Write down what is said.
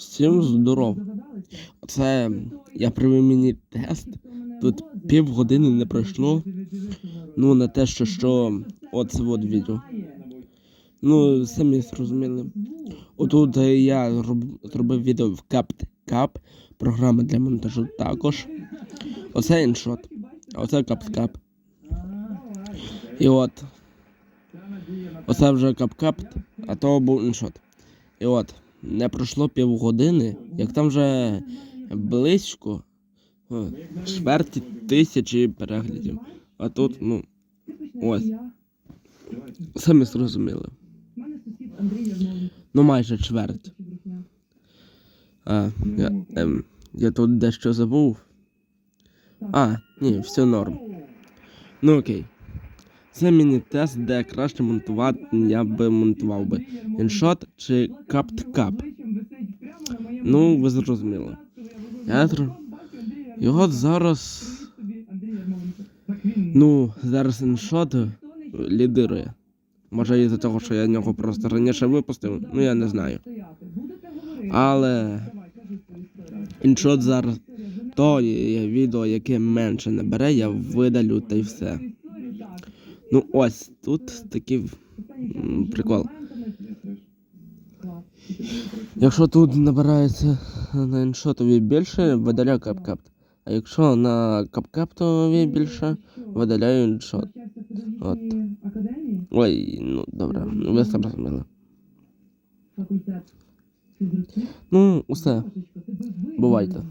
Всім здоров. Це я провів мені тест. Тут півгодини не пройшло. Ну, на те, що що оце от відео. Ну, самі зрозуміли. Отут я зробив відео в CapCap, програма для монтажу також. Оце іншот. Оце CapCap. І от. Оце вже CapCap, а то був іншот. І от, не пройшло півгодини, як там вже близько чверті тисячі переглядів. А тут, ну, ось. Самі зрозуміли. Ну, майже чверть. А, я, ем, я тут дещо забув. А, ні, все норм. Ну окей. Це міні-тест, де краще монтувати, я би монтував би іншот чи капт-кап. Ну, ви зрозуміли. Я Його зараз. Ну, зараз іншот лідирує. Може із-за того, що я нього просто раніше випустив, ну я не знаю. Але іншот зараз то відео, яке менше набере, я видалю та й все. Ну ось тут такий прикол. Якщо тут набирається на іншотові більше, видаляю кап-кап. А якщо на кап-каптові більше, видаляю іншот. От. Ой, ну добре, ви зрозуміли. Ну, усе. Бувайте.